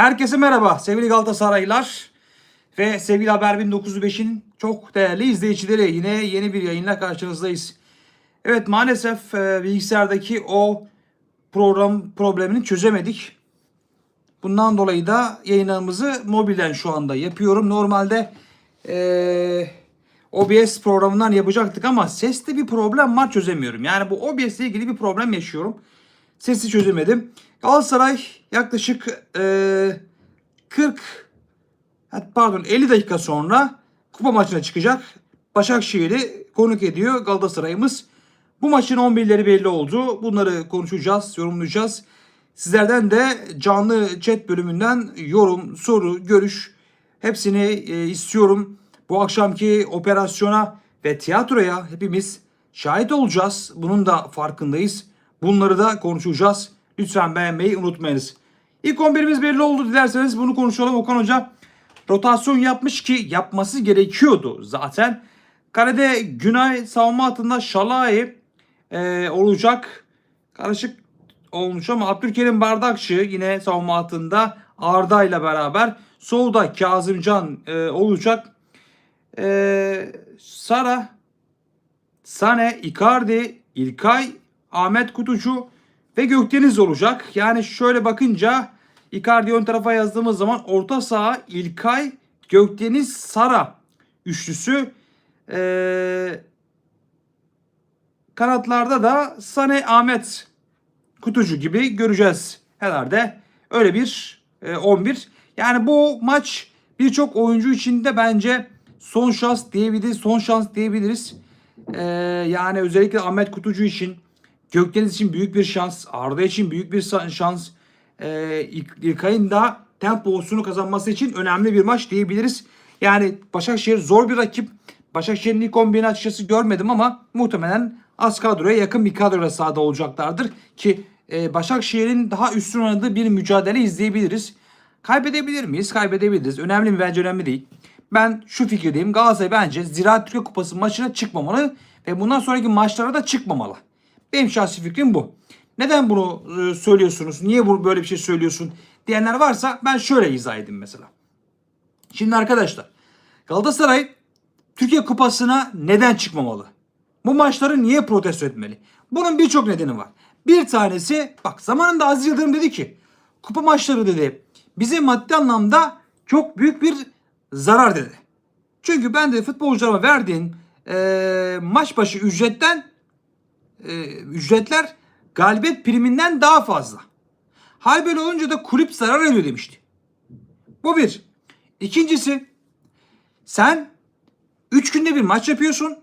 Herkese merhaba sevgili Galatasaraylılar ve sevgili Haber 1905'in çok değerli izleyicileri. Yine yeni bir yayınla karşınızdayız. Evet maalesef e, bilgisayardaki o program problemini çözemedik. Bundan dolayı da yayınlarımızı mobilden şu anda yapıyorum. Normalde e, OBS programından yapacaktık ama seste bir problem var çözemiyorum. Yani bu OBS ile ilgili bir problem yaşıyorum. Sesi çözemedim. Galatasaray yaklaşık e, 40 hat- pardon 50 dakika sonra kupa maçına çıkacak. Başakşehir'i konuk ediyor Galatasaray'ımız. Bu maçın 11'leri belli oldu. Bunları konuşacağız, yorumlayacağız. Sizlerden de canlı chat bölümünden yorum, soru, görüş hepsini e, istiyorum. Bu akşamki operasyona ve tiyatroya hepimiz şahit olacağız. Bunun da farkındayız. Bunları da konuşacağız. Lütfen beğenmeyi unutmayınız. İlk 11'imiz belli oldu dilerseniz bunu konuşalım Okan Hoca. Rotasyon yapmış ki yapması gerekiyordu zaten. Kalede Günay savunma hattında Şalai e, olacak. Karışık olmuş ama Abdülkerim Bardakçı yine savunma hattında Arda ile beraber. Solda Kazımcan e, olacak. E, Sara, Sane, Icardi, İlkay, Ahmet Kutucu ve Gökdeniz olacak. Yani şöyle bakınca Icardi ön tarafa yazdığımız zaman orta saha İlkay, Gökdeniz, Sara üçlüsü. Ee, kanatlarda da Sane, Ahmet Kutucu gibi göreceğiz herhalde. Öyle bir e, 11. Yani bu maç birçok oyuncu için de bence son şans diyebiliriz. Son şans diyebiliriz. Ee, yani özellikle Ahmet Kutucu için, Gökdeniz için büyük bir şans, Arda için büyük bir şans. İlk- İlkay'ın da temposunu kazanması için önemli bir maç diyebiliriz. Yani Başakşehir zor bir rakip. Başakşehir'in ilk 11'ini açıkçası görmedim ama muhtemelen az kadroya yakın bir kadroyla sahada olacaklardır. Ki e, Başakşehir'in daha üstün oynadığı bir mücadele izleyebiliriz. Kaybedebilir miyiz? Kaybedebiliriz. Önemli mi? Bence önemli değil. Ben şu fikirdeyim. Galatasaray bence Ziraat Türkiye Kupası maçına çıkmamalı ve bundan sonraki maçlara da çıkmamalı. Benim şahsi fikrim bu. Neden bunu e, söylüyorsunuz? Niye bu böyle bir şey söylüyorsun diyenler varsa ben şöyle izah edeyim mesela. Şimdi arkadaşlar Galatasaray Türkiye Kupası'na neden çıkmamalı? Bu maçları niye protesto etmeli? Bunun birçok nedeni var. Bir tanesi bak zamanında Aziz Yıldırım dedi ki kupa maçları dedi bize maddi anlamda çok büyük bir zarar dedi. Çünkü ben de futbolcularıma verdiğin eee, maç başı ücretten eee, ücretler galibiyet priminden daha fazla. Hal böyle olunca da kulüp zarar ediyor demişti. Bu bir. İkincisi sen 3 günde bir maç yapıyorsun.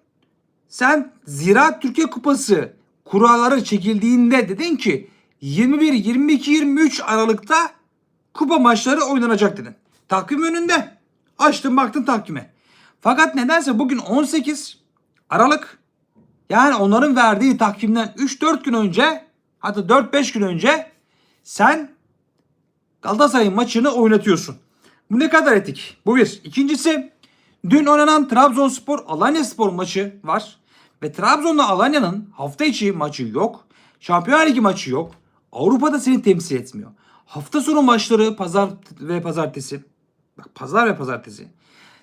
Sen Ziraat Türkiye Kupası kuralları çekildiğinde dedin ki 21, 22, 23 Aralık'ta kupa maçları oynanacak dedin. Takvim önünde. Açtın baktın takvime. Fakat nedense bugün 18 Aralık yani onların verdiği takvimden 3-4 gün önce hatta 4-5 gün önce sen Galatasaray maçını oynatıyorsun. Bu ne kadar etik? Bu bir. İkincisi dün oynanan Trabzonspor Alanyaspor maçı var. Ve Trabzon'la Alanya'nın hafta içi maçı yok. Şampiyonlar Ligi maçı yok. Avrupa'da seni temsil etmiyor. Hafta sonu maçları pazar ve pazartesi. Bak pazar ve pazartesi.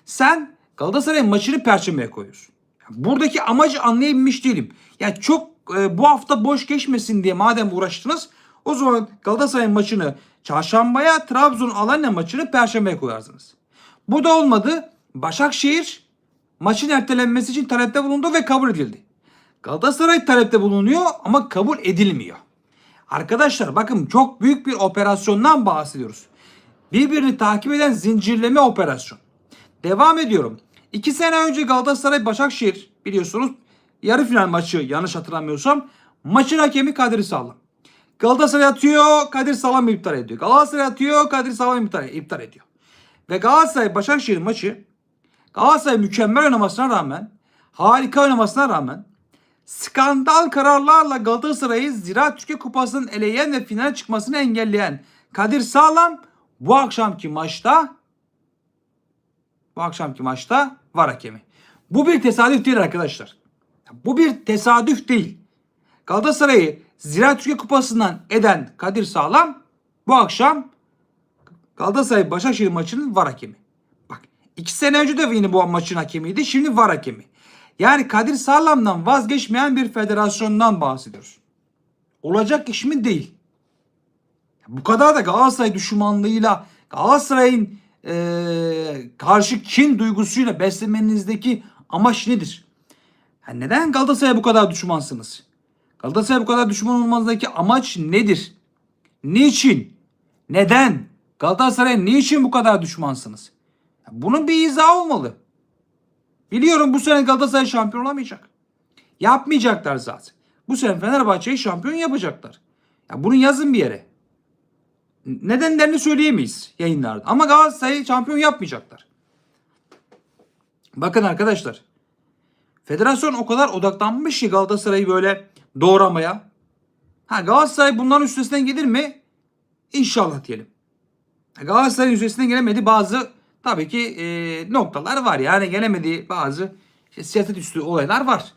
Sen Galatasaray maçını perşembeye koyuyorsun. Buradaki amacı anlayabilmiş değilim. Yani çok e, bu hafta boş geçmesin diye madem uğraştınız o zaman Galatasaray maçını çarşambaya, Trabzon Alanya maçını perşembeye koyarsınız. Bu da olmadı. Başakşehir maçın ertelenmesi için talepte bulundu ve kabul edildi. Galatasaray talepte bulunuyor ama kabul edilmiyor. Arkadaşlar bakın çok büyük bir operasyondan bahsediyoruz. Birbirini takip eden zincirleme operasyon. Devam ediyorum. İki sene önce Galatasaray Başakşehir biliyorsunuz yarı final maçı yanlış hatırlamıyorsam maçın hakemi Kadir Sağlam. Galatasaray atıyor Kadir Sağlam iptal ediyor. Galatasaray atıyor Kadir Sağlam iptal, ediyor. Ve Galatasaray Başakşehir maçı Galatasaray mükemmel oynamasına rağmen harika oynamasına rağmen skandal kararlarla Galatasaray'ı Ziraat Türkiye Kupası'nın eleyen ve finale çıkmasını engelleyen Kadir Sağlam bu akşamki maçta bu akşamki maçta var hakemi. Bu bir tesadüf değil arkadaşlar. Bu bir tesadüf değil. Galatasaray'ı Ziraat Türkiye Kupası'ndan eden Kadir Sağlam bu akşam Galatasaray Başakşehir maçının var hakemi. Bak iki sene önce de yine bu maçın hakemiydi. Şimdi var hakemi. Yani Kadir Sağlam'dan vazgeçmeyen bir federasyondan bahsediyoruz. Olacak iş mi değil. Bu kadar da Galatasaray düşmanlığıyla Galatasaray'ın eee, karşı kin duygusuyla beslemenizdeki amaç nedir? Ha, neden Galatasaray'a bu kadar düşmansınız? Galatasaray'a bu kadar düşman olmanızdaki amaç nedir? Niçin? Neden? Galatasaray'a niçin bu kadar düşmansınız? Bunun bir izahı olmalı. Biliyorum bu sene Galatasaray şampiyon olamayacak. Yapmayacaklar zaten. Bu sene Fenerbahçe'yi şampiyon yapacaklar. Ya bunu yazın bir yere. Nedenlerini söyleyemeyiz yayınlarda. Ama Galatasaray'ı şampiyon yapmayacaklar. Bakın arkadaşlar. Federasyon o kadar odaklanmış ki Galatasaray'ı böyle doğramaya. Ha Galatasaray bunların üstesinden gelir mi? İnşallah diyelim. Galatasaray'ın üstesinden gelemedi bazı tabii ki e, noktalar var. Yani gelemediği bazı işte, siyaset üstü olaylar var.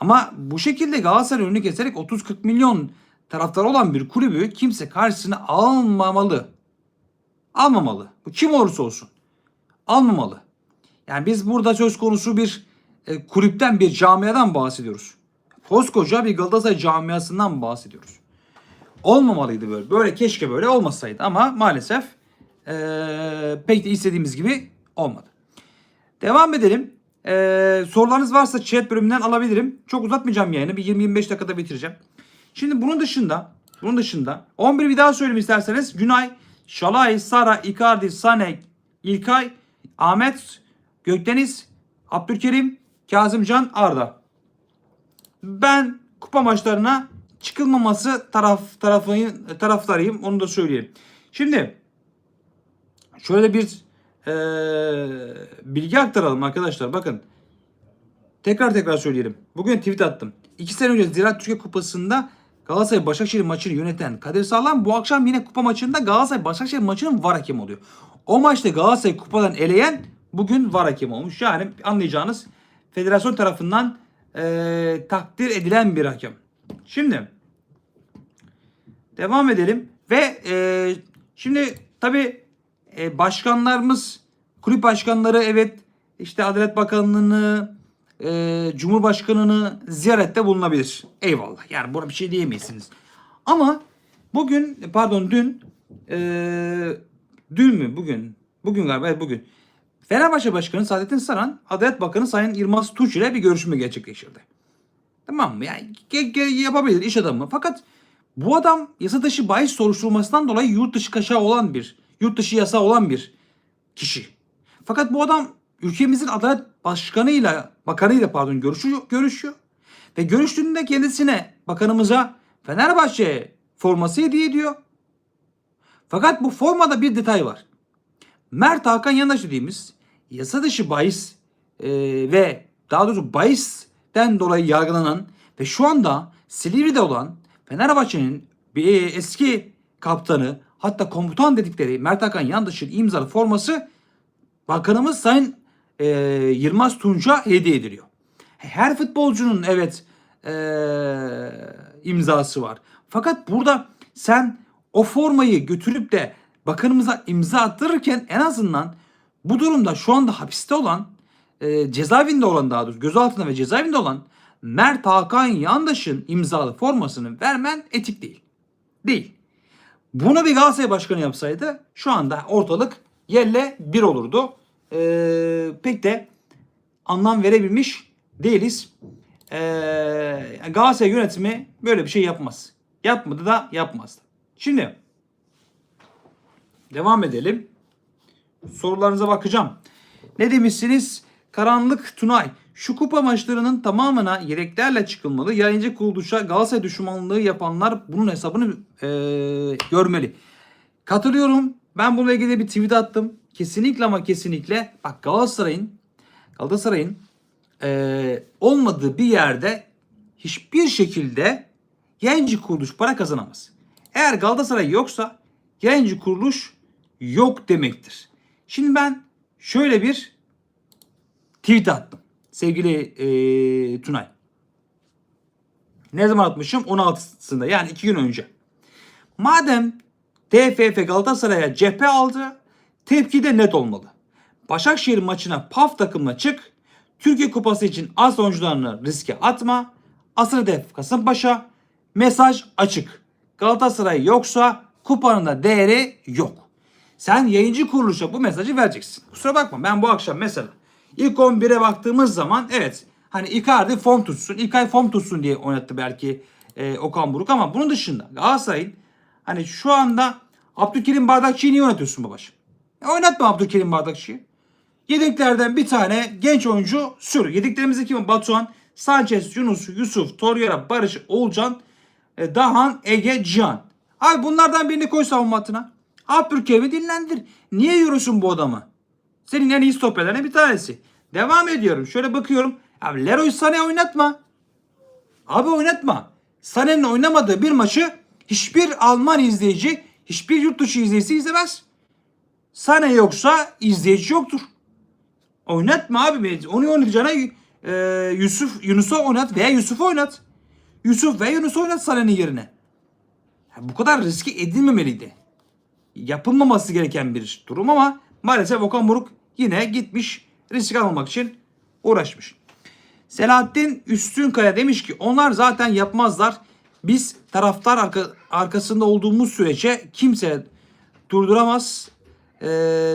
Ama bu şekilde Galatasaray önünü keserek 30-40 milyon taraftar olan bir kulübü kimse karşısına almamalı. Almamalı. Bu kim olursa olsun. Almamalı. Yani biz burada söz konusu bir e, kulüpten bir camiadan bahsediyoruz. Koskoca bir Galatasaray camiasından bahsediyoruz. Olmamalıydı böyle. Böyle keşke böyle olmasaydı ama maalesef e, pek de istediğimiz gibi olmadı. Devam edelim. E, sorularınız varsa chat bölümünden alabilirim. Çok uzatmayacağım yayını. Bir 20-25 dakikada bitireceğim. Şimdi bunun dışında bunun dışında 11 bir daha söyleyeyim isterseniz. Günay, Şalay, Sara, Icardi, Sane, İlkay, Ahmet, Gökdeniz, Abdülkerim, Kazımcan, Arda. Ben kupa maçlarına çıkılmaması taraf tarafıyım, taraftarıyım. Onu da söyleyeyim. Şimdi şöyle bir eee, bilgi aktaralım arkadaşlar. Bakın tekrar tekrar söyleyelim. Bugün tweet attım. İki sene önce Ziraat Türkiye Kupası'nda Galatasaray Başakşehir maçını yöneten Kadir Sağlam bu akşam yine kupa maçında Galatasaray Başakşehir maçının var hakemi oluyor. O maçta Galatasaray kupadan eleyen bugün var hakemi olmuş. Yani anlayacağınız federasyon tarafından eee, takdir edilen bir hakem. Şimdi devam edelim ve eee, şimdi tabi başkanlarımız kulüp başkanları evet işte Adalet Bakanlığı'nı eee, Cumhurbaşkanı'nı ziyarette bulunabilir. Eyvallah yani buna bir şey diyemezsiniz. Ama bugün pardon dün eee, dün mü bugün bugün galiba bugün Fenerbahçe Başkanı Saadettin Saran Adalet Bakanı Sayın Yılmaz Tunç ile bir görüşme gerçekleştirdi. Tamam mı? Yani ge- ge- yapabilir iş adamı. Fakat bu adam yasa dışı bahis soruşturmasından dolayı yurt dışı kaşağı olan bir, yurt dışı yasa olan bir kişi. Fakat bu adam ülkemizin adalet başkanıyla, bakanıyla pardon görüşüyor, görüşüyor. Ve görüştüğünde kendisine, bakanımıza Fenerbahçe forması hediye ediyor. Fakat bu formada bir detay var. Mert Hakan Yandaş dediğimiz yasa dışı bahis e, ve daha doğrusu bahisten dolayı yargılanan ve şu anda Silivri'de olan Fenerbahçe'nin bir eski kaptanı hatta komutan dedikleri Mert Hakan Yandaş'ın imzalı forması bakanımız Sayın e, Yılmaz Tunç'a hediye ediliyor. Her futbolcunun evet e, imzası var. Fakat burada sen o formayı götürüp de bakanımıza imza attırırken en azından bu durumda şu anda hapiste olan e, cezaevinde olan daha doğrusu gözaltında ve cezaevinde olan Mert Hakan Yandaş'ın imzalı formasını vermen etik değil. Değil. Bunu bir Galatasaray Başkanı yapsaydı şu anda ortalık yerle bir olurdu. Ee, pek de anlam verebilmiş değiliz. Ee, Galatasaray yönetimi böyle bir şey yapmaz. Yapmadı da yapmaz. Şimdi devam edelim. Sorularınıza bakacağım. Ne demişsiniz? Karanlık Tunay. Şu kupa maçlarının tamamına yedeklerle çıkılmalı. Yayıncı kuruluşa Galatasaray düşmanlığı yapanlar bunun hesabını eee, görmeli. Katılıyorum. Ben bununla ilgili bir tweet attım. Kesinlikle ama kesinlikle bak Galatasaray'ın Galatasaray'ın eee, olmadığı bir yerde hiçbir şekilde yayıncı kuruluş para kazanamaz. Eğer Galatasaray yoksa yayıncı kuruluş yok demektir. Şimdi ben şöyle bir tweet attım. Sevgili eee, Tunay. Ne zaman atmışım? 16'sında yani 2 gün önce. Madem TFF Galatasaray'a cephe aldı. Tepki de net olmalı. Başakşehir maçına PAF takımla çık. Türkiye Kupası için az oyuncularını riske atma. Asıl hedef Kasımpaşa. Mesaj açık. Galatasaray yoksa kupanın da değeri yok. Sen yayıncı kuruluşa bu mesajı vereceksin. Kusura bakma ben bu akşam mesela ilk 11'e baktığımız zaman evet hani Icardi form tutsun, İlkay form tutsun diye oynattı belki e, Okan Buruk ama bunun dışında Galatasaray'ın hani şu anda Abdülkerim Bardakçı'yı niye oynatıyorsun babacığım? E, oynatma Abdülkerim Bardakçı'yı. Yedeklerden bir tane genç oyuncu sür. Yedeklerimizde kim? Batuhan, Sanchez, Yunus, Yusuf, Torreira, Barış, Oğulcan, e, Dahan, Ege, Cihan. Abi bunlardan birini koy savunma hattına. Abdülkerim'i dinlendir. Niye yürüsün bu adamı? Senin en iyi stoperlerine bir tanesi. Devam ediyorum. Şöyle bakıyorum. Abi Leroy Sané oynatma. Abi oynatma. Sané'nin oynamadığı bir maçı hiçbir Alman izleyici, hiçbir yurt dışı izleyicisi izlemez. Sané yoksa izleyici yoktur. Oynatma abi. Onu oynayacağına e, Yusuf Yunus'u oynat veya Yusuf'u oynat. Yusuf ve Yunus'u oynat Sané'nin yerine. Ya bu kadar riski edilmemeliydi. Yapılmaması gereken bir durum ama maalesef Okan Buruk yine gitmiş risk almamak için uğraşmış. Selahattin Üstünkaya demiş ki onlar zaten yapmazlar. Biz taraftar arka, arkasında olduğumuz sürece kimse durduramaz. Ee,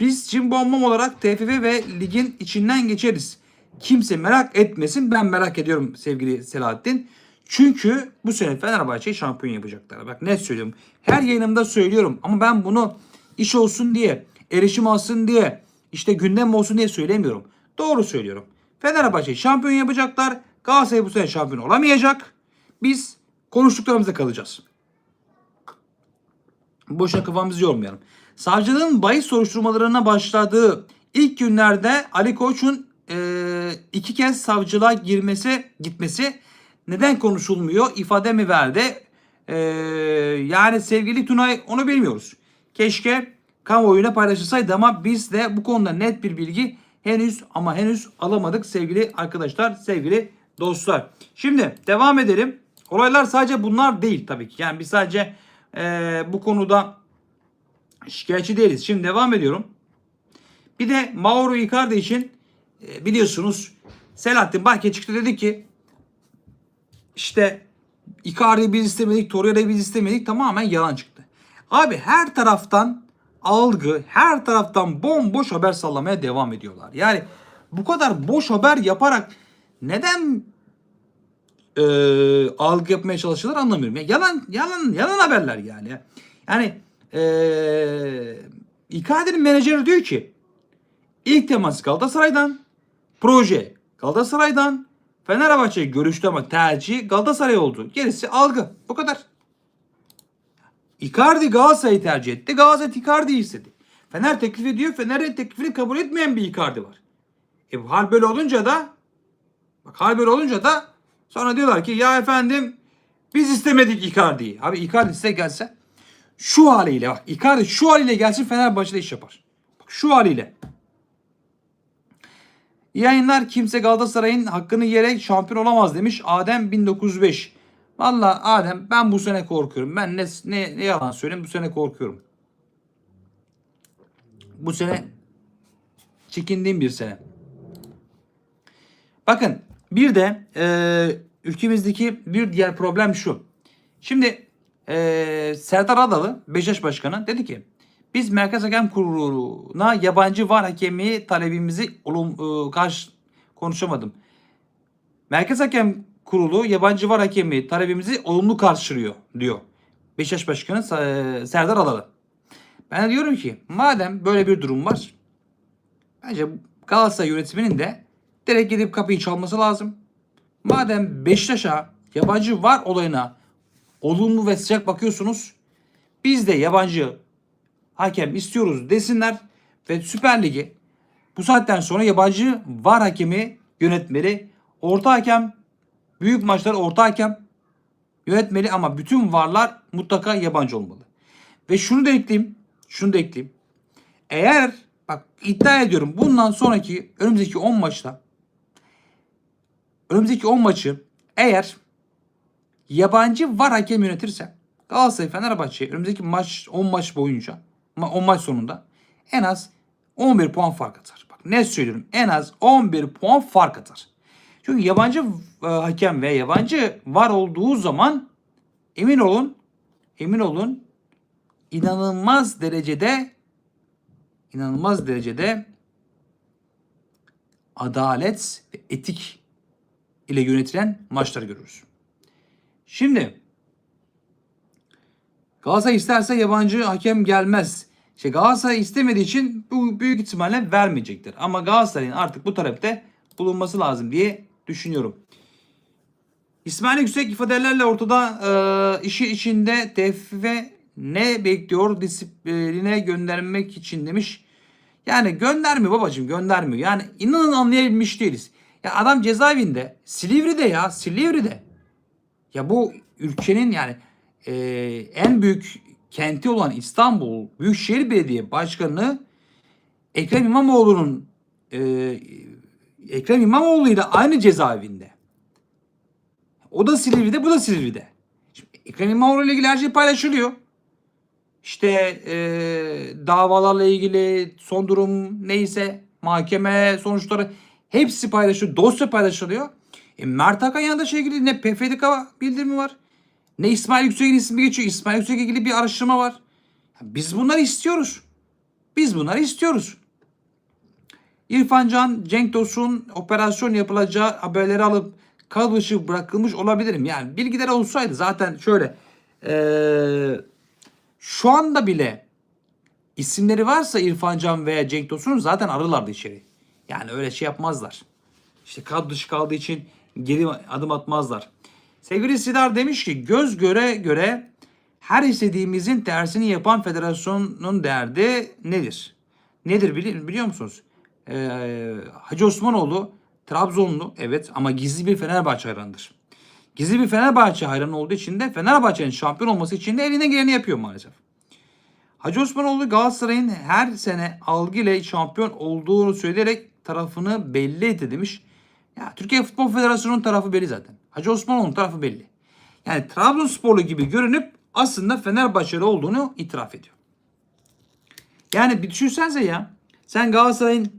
biz Cimbombom olarak TFF ve ligin içinden geçeriz. Kimse merak etmesin. Ben merak ediyorum sevgili Selahattin. Çünkü bu sene Fenerbahçe'yi şampiyon yapacaklar. Bak net söylüyorum. Her yayınımda söylüyorum. Ama ben bunu iş olsun diye, erişim alsın diye, işte gündem olsun diye söylemiyorum. Doğru söylüyorum. Fenerbahçe'yi şampiyon yapacaklar. Galatasaray bu sene şampiyon olamayacak. Biz konuştuklarımızda kalacağız. Boşuna kafamızı yormayalım. Savcılığın bahis soruşturmalarına başladığı ilk günlerde Ali Koç'un e, iki kez savcılığa girmesi gitmesi neden konuşulmuyor? İfade mi verdi? E, yani sevgili Tunay onu bilmiyoruz. Keşke kamuoyuna paylaşılsaydı ama biz de bu konuda net bir bilgi henüz ama henüz alamadık sevgili arkadaşlar, sevgili dostlar. Şimdi devam edelim. Olaylar sadece bunlar değil tabii ki. Yani biz sadece e, bu konuda şikayetçi değiliz. Şimdi devam ediyorum. Bir de Mauro Icardi için e, biliyorsunuz Selahattin Bahçe çıktı dedi ki işte Icardi'yi biz istemedik, Torreira'yı biz istemedik tamamen yalan çıktı. Abi her taraftan algı, her taraftan bomboş haber sallamaya devam ediyorlar. Yani bu kadar boş haber yaparak neden e, algı yapmaya çalışıyorlar anlamıyorum. Ya yalan yalan yalan haberler yani. Yani e, Icardi'nin menajeri diyor ki ilk temas Galatasaray'dan, proje Galatasaray'dan, Fenerbahçe görüştü ama tercih Galatasaray oldu. Gerisi algı. Bu kadar. Icardi Galatasaray'ı tercih etti. Galatasaray Icardi'yi istedi. Fener teklif ediyor. Fener'in teklifini kabul etmeyen bir Icardi var. E hal böyle olunca da bak hal böyle olunca da sonra diyorlar ki ya efendim biz istemedik Icardi'yi. Abi Icardi size gelse şu haliyle bak Icardi şu haliyle gelsin Fenerbahçe'de iş yapar. Bak şu haliyle. Yayınlar kimse Galatasaray'ın hakkını yiyerek şampiyon olamaz demiş Adem 1905. Valla Adem ben bu sene korkuyorum. Ben ne, ne, ne yalan söyleyeyim bu sene korkuyorum. Bu sene çekindiğim bir sene. Bakın bir de e, ülkemizdeki bir diğer problem şu. Şimdi e, Serdar Adalı Beşiktaş Başkanı dedi ki biz Merkez Hakem Kurulu'na yabancı var hakemi talebimizi olum, e, karşı konuşamadım. Merkez Hakem Kurulu yabancı var hakemi talebimizi olumlu karşılıyor diyor. Beşiktaş Başkanı e, Serdar Adalı. Ben de diyorum ki madem böyle bir durum var bence Galatasaray yönetiminin de direkt gidip kapıyı çalması lazım. Madem Beşiktaş'a yabancı var olayına olumlu ve sıcak bakıyorsunuz biz de yabancı hakem istiyoruz desinler ve Süper Ligi bu saatten sonra yabancı var hakemi yönetmeli. Orta hakem büyük maçlar orta hakem yönetmeli ama bütün varlar mutlaka yabancı olmalı. Ve şunu da ekleyeyim. Şunu da ekleyeyim. Eğer bak iddia ediyorum bundan sonraki önümüzdeki 10 maçta önümüzdeki 10 maçı eğer yabancı var hakem yönetirse Galatasaray Fenerbahçe önümüzdeki maç 10 maç boyunca 10 maç sonunda en az 11 puan fark atar. Bak ne söylüyorum en az 11 puan fark atar. Çünkü yabancı e, hakem ve yabancı var olduğu zaman emin olun emin olun inanılmaz derecede inanılmaz derecede adalet ve etik ile yönetilen maçlar görürüz. Şimdi Galatasaray isterse yabancı hakem gelmez. İşte Galatasaray istemediği için bu büyük ihtimalle vermeyecektir. Ama Galatasaray'ın artık bu talepte bulunması lazım diye düşünüyorum. İsmail Yüksek ifadelerle ortada e, işi içinde TFF ne bekliyor disipline göndermek için demiş. Yani göndermiyor babacığım göndermiyor. Yani inanın anlayabilmiş değiliz. Ya adam cezaevinde Silivri'de ya Silivri'de. Ya bu ülkenin yani e, en büyük kenti olan İstanbul Büyükşehir Belediye Başkanı Ekrem İmamoğlu'nun e, Ekrem İmamoğlu ile aynı cezaevinde. O da Silivri'de, bu da Silivri'de. Şimdi Ekrem İmamoğlu ile ilgili her şey paylaşılıyor. İşte e, davalarla ilgili son durum neyse mahkeme sonuçları hepsi paylaşılıyor. Dosya paylaşılıyor. E, Mert Hakan yanında şey ilgili ne PFDK bildirimi var. Ne İsmail Yüksek'in ismi geçiyor. İsmail Yüksek'le ilgili bir araştırma var. Biz bunları istiyoruz. Biz bunları istiyoruz. İrfan Can, Cenk Tosun operasyon yapılacağı haberleri alıp kadro dışı bırakılmış olabilirim. Yani bilgiler olsaydı zaten şöyle ee, şu anda bile isimleri varsa İrfan Can veya Cenk Tosun'un zaten ararlardı içeri. Yani öyle şey yapmazlar. İşte kadro dışı kaldığı için geri adım atmazlar. Sevgili Sidar demiş ki göz göre göre her istediğimizin tersini yapan federasyonun derdi nedir? Nedir biliyor, biliyor musunuz? Ee, Hacı Osmanoğlu Trabzonlu evet ama gizli bir Fenerbahçe hayranıdır. Gizli bir Fenerbahçe hayranı olduğu için de Fenerbahçe'nin şampiyon olması için de elinden geleni yapıyor maalesef. Hacı Osmanoğlu Galatasaray'ın her sene algıyla şampiyon olduğunu söyleyerek tarafını belli etti demiş. Ya Türkiye Futbol Federasyonu'nun tarafı belli zaten. Hacı Osmanoğlu'nun tarafı belli. Yani Trabzonsporlu gibi görünüp aslında Fenerbahçeli olduğunu itiraf ediyor. Yani bir düşünsenize ya. Sen Galatasaray'ın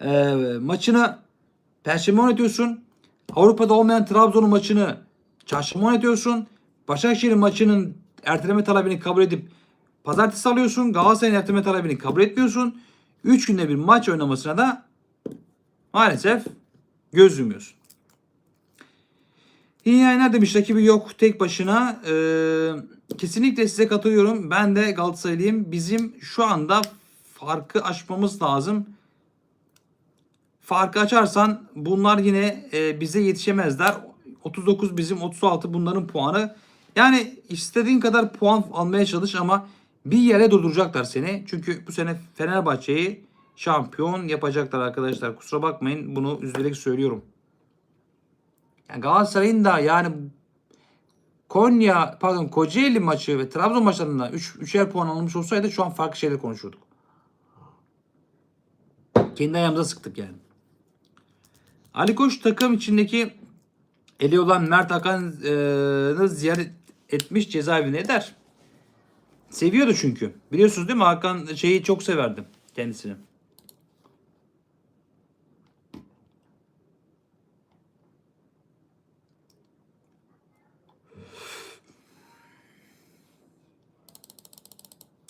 e, maçını Perşembe oynatıyorsun. Avrupa'da olmayan Trabzon'un maçını çarşamba oynatıyorsun. Başakşehir'in maçının erteleme talebini kabul edip pazartesi alıyorsun. Galatasaray'ın erteleme talebini kabul etmiyorsun. 3 günde bir maç oynamasına da maalesef göz yumuyorsun. Yayınlar demiş rakibi yok tek başına. Ee, kesinlikle size katılıyorum. Ben de Galatasaraylıyım. Bizim şu anda farkı aşmamız lazım. Farkı açarsan bunlar yine e, bize yetişemezler. 39 bizim 36 bunların puanı. Yani istediğin kadar puan almaya çalış ama bir yere durduracaklar seni. Çünkü bu sene Fenerbahçe'yi şampiyon yapacaklar arkadaşlar. Kusura bakmayın bunu üzülerek söylüyorum. Yani Galatasaray'ın da yani Konya pardon Kocaeli maçı ve Trabzon maçlarında 3 üç, üçer puan alınmış olsaydı şu an farklı şeyler konuşurduk. Kendi ayağımıza sıktık yani. Ali Koç takım içindeki eli olan Mert Hakan'ı ziyaret etmiş cezaevine eder. Seviyordu çünkü. Biliyorsunuz değil mi? Hakan şeyi çok severdi kendisini.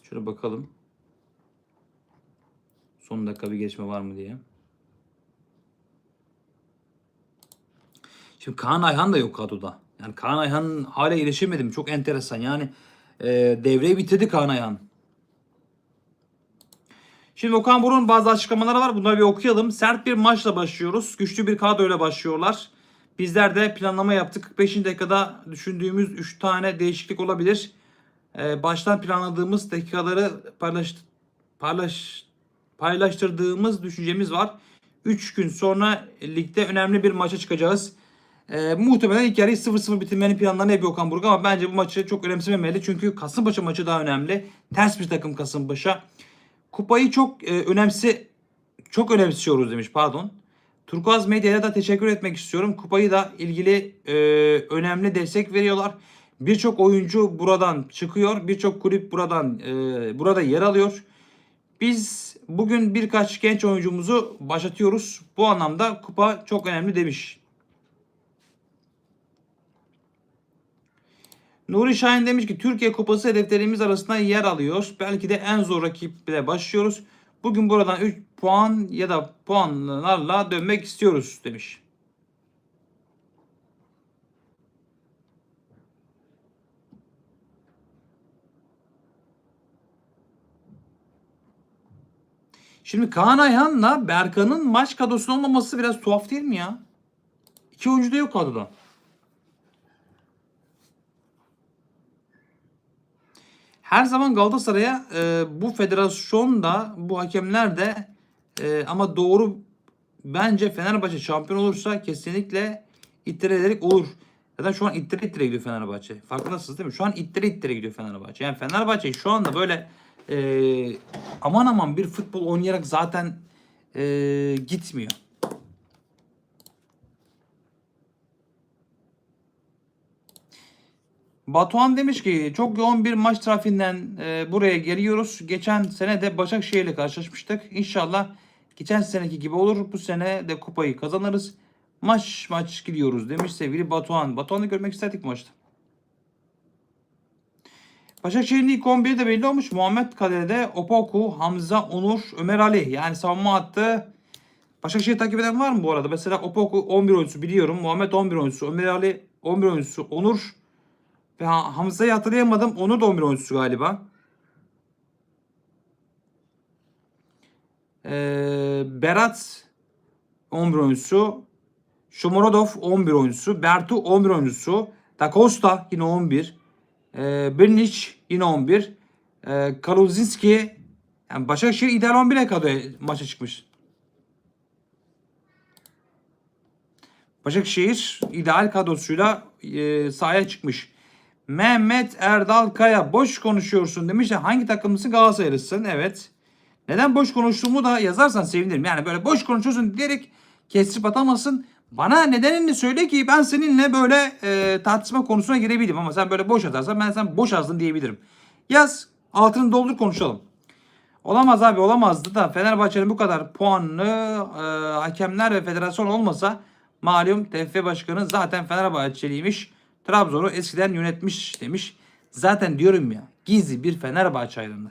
Şöyle bakalım. Son dakika bir gelişme var mı diye. Şimdi Kaan Ayhan da yok kadroda. Yani Kaan Ayhan hala iyileşemedim. Çok enteresan. Yani e, devreyi bitirdi Kaan. Şimdi Okan Buruk'un bazı açıklamaları var. Bunları bir okuyalım. Sert bir maçla başlıyoruz. Güçlü bir kadroyla başlıyorlar. Bizler de planlama yaptık. 45. dakikada düşündüğümüz 3 tane değişiklik olabilir. Ee, baştan planladığımız dakikaları paylaş, paylaş, paylaştırdığımız düşüncemiz var. 3 gün sonra ligde önemli bir maça çıkacağız. Ee, muhtemelen ilk yarıyı 0-0 bitirmenin planlarını yapıyor Okan Buruk ama bence bu maçı çok önemsememeli. Çünkü Kasımpaşa maçı daha önemli. Ters bir takım Kasımpaşa. Kupayı çok e, önemsi çok önemsiyoruz demiş pardon. Turkuaz Medya'ya da teşekkür etmek istiyorum. Kupayı da ilgili e, önemli destek veriyorlar. Birçok oyuncu buradan çıkıyor. Birçok kulüp buradan e, burada yer alıyor. Biz bugün birkaç genç oyuncumuzu başlatıyoruz. Bu anlamda kupa çok önemli demiş. Nuri Şahin demiş ki Türkiye Kupası hedeflerimiz arasında yer alıyor. Belki de en zor rakiple başlıyoruz. Bugün buradan 3 puan ya da puanlarla dönmek istiyoruz demiş. Şimdi Kaan Ayhan'la Berkan'ın maç kadrosunda olmaması biraz tuhaf değil mi ya? İki oyuncu da yok kadroda. Her zaman Galatasaray'a e, bu federasyon da bu hakemler de e, ama doğru bence Fenerbahçe şampiyon olursa kesinlikle ittire ederek olur. Zaten şu an ittire ittire gidiyor Fenerbahçe. Farkındasınız değil mi? Şu an ittire ittire gidiyor Fenerbahçe. Yani Fenerbahçe şu anda böyle e, aman aman bir futbol oynayarak zaten e, gitmiyor. Batuhan demiş ki çok yoğun bir maç trafiğinden e, buraya geliyoruz. Geçen sene de Başakşehir'le karşılaşmıştık. İnşallah geçen seneki gibi olur. Bu sene de kupayı kazanırız. Maç maç gidiyoruz demiş sevgili Batuhan. Batuhan'ı görmek isterdik maçta. Başakşehir'in ilk 11'i de belli olmuş. Muhammed Kader'de Opoku, Hamza, Onur, Ömer Ali. Yani savunma hattı. Başakşehir takip eden var mı bu arada? Mesela Opoku 11 oyuncusu biliyorum. Muhammed 11 oyuncusu. Ömer Ali 11 oyuncusu. Onur ve Ha- Hamza'yı hatırlayamadım. Onur da 11 oyuncusu galiba. Ee, Berat 11 oyuncusu. Shomorodov 11 oyuncusu. Bertu 11 oyuncusu. Da Costa yine 11. Ee, Brnic yine 11. Ee, Kaluzinski yani Başakşehir ideal 11'e kadar maça çıkmış. Başakşehir ideal kadrosuyla e, sahaya çıkmış. Mehmet Erdal Kaya boş konuşuyorsun demiş de hangi takımlısın Galatasaraylısın evet. Neden boş konuştuğumu da yazarsan sevinirim. Yani böyle boş konuşuyorsun diyerek kesip atamazsın. Bana nedenini söyle ki ben seninle böyle e, tartışma konusuna girebilirim. Ama sen böyle boş atarsan ben sen boş yazdın diyebilirim. Yaz altını doldur konuşalım. Olamaz abi olamazdı da Fenerbahçe'nin bu kadar puanlı e, hakemler ve federasyon olmasa malum TFF başkanı zaten Fenerbahçeliymiş. Trabzon'u eskiden yönetmiş demiş. Zaten diyorum ya gizli bir Fenerbahçe hayranı.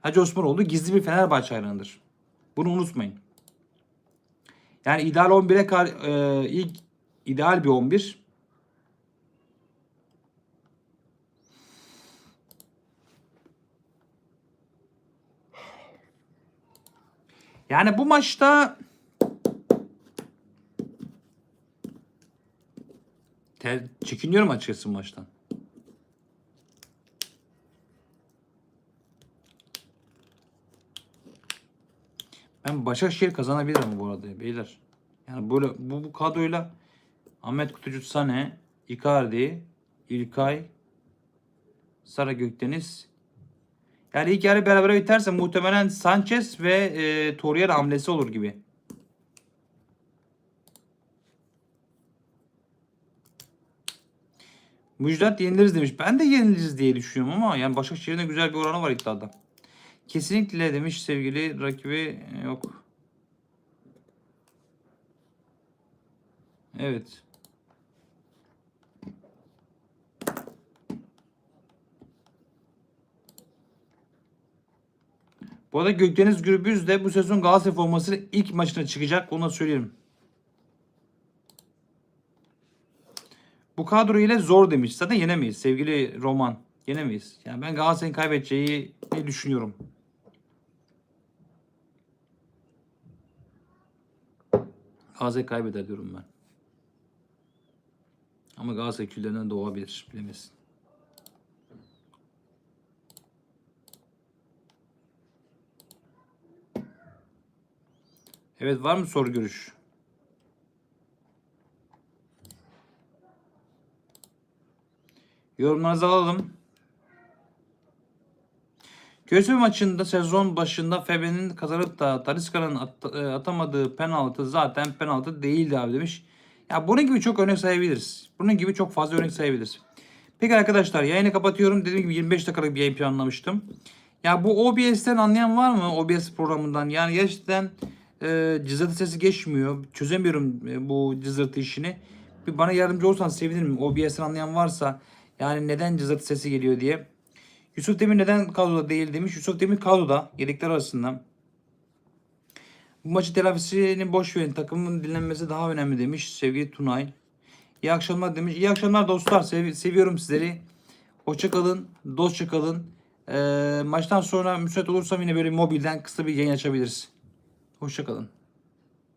Hacı Osmanoğlu gizli bir Fenerbahçe hayranıdır. Bunu unutmayın. Yani ideal 11'e kar, e, ilk ideal bir 11. Yani bu maçta Te- çekiniyorum açıkçası maçtan. Ben Başakşehir kazanabilir ama bu arada beyler. Yani böyle bu, bu kadroyla Ahmet Kutucu Sane, Icardi, İlkay, Sara Gökdeniz. Yani ilk beraber biterse muhtemelen Sanchez ve e, Torreira hamlesi olur gibi. Müjdat yeniliriz demiş. Ben de yeniliriz diye düşünüyorum ama yani Başakşehir'in de güzel bir oranı var iddiada. Kesinlikle demiş sevgili rakibi yok. Evet. Bu arada Gökdeniz Gürbüz de bu sezon Galatasaray formasıyla ilk maçına çıkacak. Onu da söyleyeyim. Bu kadro ile zor demiş. Zaten yenemeyiz sevgili Roman. Yenemeyiz. Yani ben Galatasaray'ın kaybedeceği ne düşünüyorum. Galatasaray kaybeder diyorum ben. Ama Galatasaray küllerinden doğabilir. Bilemezsin. Evet var mı soru görüş? Yorumlarınızı alalım. Gözü maçında sezon başında Febe'nin kazanıp da Talisca'nın at- e, atamadığı penaltı zaten penaltı değildi abi demiş. Ya bunun gibi çok örnek sayabiliriz. Bunun gibi çok fazla örnek sayabiliriz. Peki arkadaşlar yayını kapatıyorum. Dediğim gibi 25 dakikalık bir yayın planlamıştım. Ya bu OBS'ten anlayan var mı? OBS programından. Yani gerçekten e, cızırtı sesi geçmiyor. Çözemiyorum e, bu cızırtı işini. Bir bana yardımcı olursan sevinirim. OBS'ten anlayan varsa yani neden cızırtı sesi geliyor diye. Yusuf Demir neden kadroda değil demiş. Yusuf Demir kadroda yedekler arasında. Bu maçı telafisini boş verin. Takımın dinlenmesi daha önemli demiş sevgili Tunay. İyi akşamlar demiş. İyi akşamlar dostlar. Sev- seviyorum sizleri. Hoşça kalın. Dostça kalın. Ee, maçtan sonra müsait olursam yine böyle mobilden kısa bir yayın açabiliriz. Hoşça kalın.